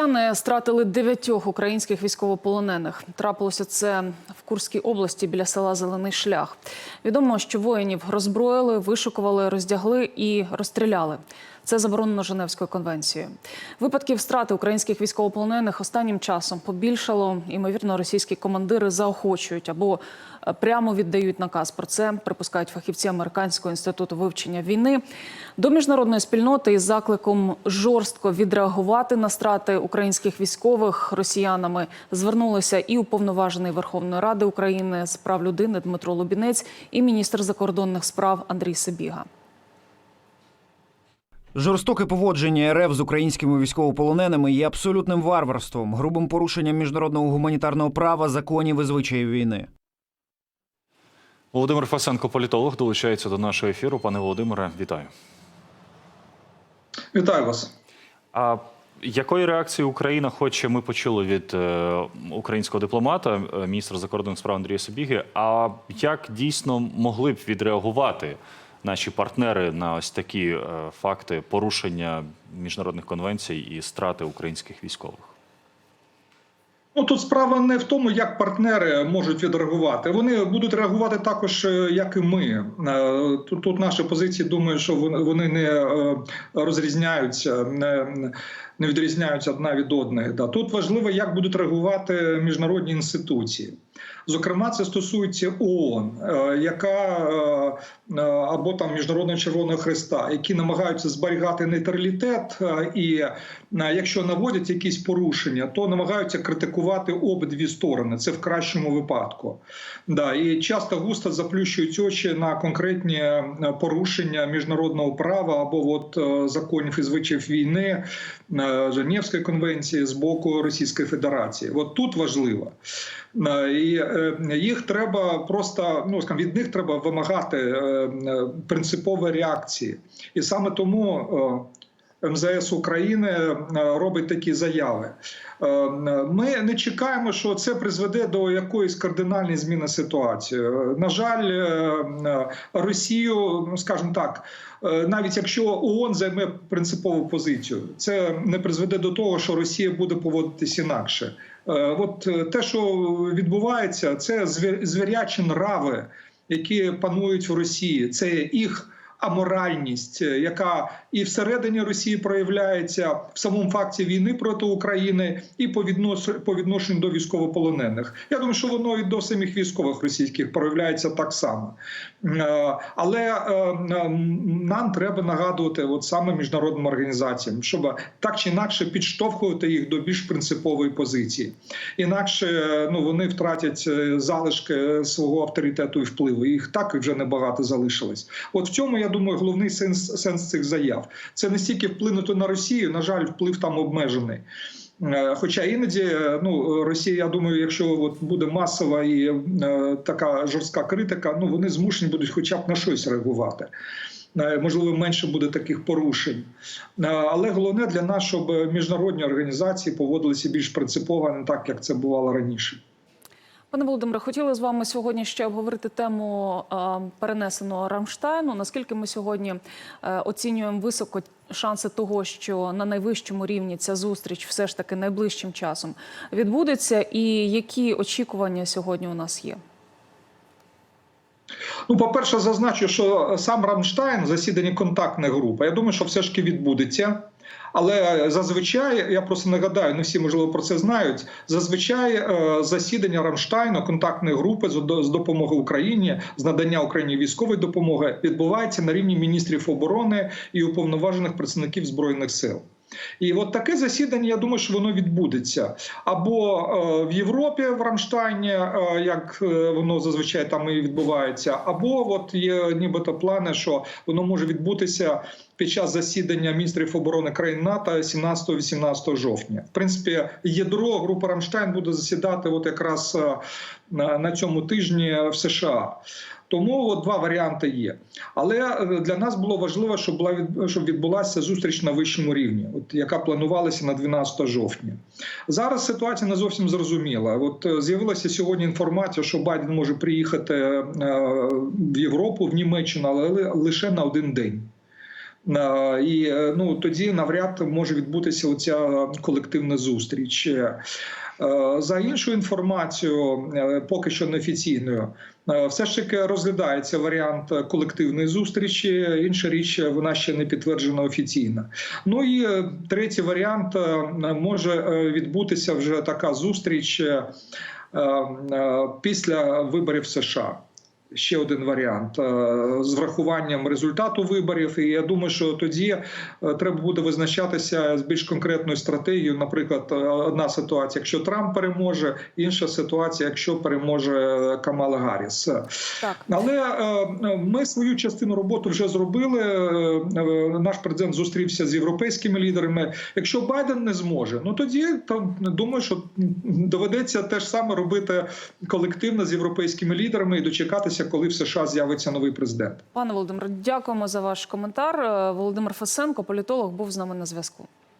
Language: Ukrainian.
Росіяни стратили дев'ятьох українських військовополонених. Трапилося це в Курській області біля села Зелений Шлях. Відомо, що воїнів роззброїли, вишукували, роздягли і розстріляли. Це заборонено Женевською конвенцією. Випадків страти українських військовополонених останнім часом побільшало. Імовірно, російські командири заохочують або е, прямо віддають наказ. Про це припускають фахівці Американського інституту вивчення війни. До міжнародної спільноти із закликом жорстко відреагувати на страти українських військових росіянами звернулися і уповноважений Верховної Ради України з прав людини Дмитро Лубінець, і міністр закордонних справ Андрій Сибіга. Жорстоке поводження РФ з українськими військовополоненими є абсолютним варварством, грубим порушенням міжнародного гуманітарного права, законів і звичаїв війни. Володимир Фасенко, політолог, долучається до нашого ефіру. Пане Володимире, вітаю. Вітаю вас. А якої реакції Україна хоче, ми почули від е, українського дипломата, е, міністра закордонних справ Андрія Собіги. А як дійсно могли б відреагувати наші партнери на ось такі е, факти порушення міжнародних конвенцій і страти українських військових? Ну тут справа не в тому, як партнери можуть відреагувати. Вони будуть реагувати також, е, як і ми. Е, Тут, тут наші позиції думаю, що вони не розрізняються, не, не відрізняються одна від одної. Тут важливо, як будуть реагувати міжнародні інституції. Зокрема, це стосується ООН, е, яка е, е, або там Міжнародного Червоного Христа, які намагаються зберігати нейтралітет, і якщо наводять якісь порушення, то намагаються критикувати обидві сторони. Це в кращому випадку. Да, і часто густо заплющують очі на конкретні порушення міжнародного права або от законів і звичаїв війни Женевської конвенції з боку Російської Федерації. От тут важливо. Е, І е, їх треба просто ну скажімо, від них треба вимагати е, принципової реакції, і саме тому. МЗС України робить такі заяви. Ми не чекаємо, що це призведе до якоїсь кардинальної зміни ситуації. На жаль, Росію, ну скажімо так, навіть якщо ООН займе принципову позицію, це не призведе до того, що Росія буде поводитись інакше. Е, От е, те, що відбувається, це звір- звірячі нрави, які панують в Росії. Це їх аморальність, е, яка і всередині Росії проявляється в самому факті війни проти України, і по віднос- по відношенню до військовополонених. Я думаю, що воно і до самих військових російських проявляється так само. Е, Але е, нам треба нагадувати, от саме міжнародним організаціям, щоб так чи інакше підштовхувати їх до більш принципової позиції. Інакше ну вони втратять залишки свого авторитету і впливу. Їх так вже небагато залишилось. От в цьому я думаю, головний сенс сенс цих заяв. Це не стільки вплинути на Росію. На жаль, вплив там обмежений. Е, Хоча іноді е, ну Росія, я думаю, якщо от буде масова і е, така жорстка критика, ну вони змушені будуть, хоча б на щось реагувати. Е, Можливо, менше буде таких порушень, але головне для нас, щоб міжнародні організації поводилися більш принципово, не так як це бувало раніше. Пане Володимире, хотіли з вами сьогодні ще обговорити тему е, перенесеного Рамштайну. Наскільки ми сьогодні е, оцінюємо високо шанси того, що на найвищому рівні ця зустріч все ж таки найближчим часом відбудеться, і які очікування сьогодні у нас є? Ну, по-перше, зазначу, що сам Рамштайн, засідання контактної групи, я думаю, що все ж таки відбудеться. Але зазвичай, я просто нагадаю, не всі можливо про це знають. Зазвичай е, засідання Рамштайну, контактної групи з допомоги Україні, з надання Україні військової допомоги відбувається на рівні міністрів оборони і уповноважених представників збройних сил. І от таке засідання, я думаю, що воно відбудеться або е, в Європі в Рамштайні, е, як е, воно зазвичай там і відбувається, або от є нібито плани, що воно може відбутися під час засідання міністрів оборони країн НАТО 17-18 жовтня. В принципі, ядро групи Рамштайн буде засідати от якраз е, на, цьому тижні в США. Тому от два варіанти є. Але е, для нас було важливо, щоб була від- щоб відбулася зустріч на вищому рівні, от яка планувалася на 12 жовтня. Зараз ситуація не зовсім зрозуміла. От е, з'явилася сьогодні інформація, що Байден може приїхати в Європу, в Німеччину, але лише на один день. Е, І е, ну тоді навряд може відбутися оця колективна зустріч. Е, За іншу інформацію, е, поки що неофіційною, все ж таки розглядається варіант колективної зустрічі. Інша річ, вона ще не підтверджена офіційно. Ну і третій варіант може відбутися вже така зустріч після виборів США. Ще один варіант е, з врахуванням результату виборів. І я думаю, що тоді е, треба буде визначатися з більш конкретною стратегією. Наприклад, е, одна ситуація, якщо Трамп переможе, інша ситуація, якщо переможе Камала Гарріс. Так. Але ми свою частину роботи вже зробили. Наш президент зустрівся з європейськими лідерами. Якщо Байден не зможе, ну тоді то думаю, що доведеться те ж саме робити колективно з європейськими лідерами і дочекатися, коли в США з'явиться новий президент. Пане Володимире, дякуємо за ваш коментар. Е, Володимир Фесенко, політолог, був з нами на зв'язку.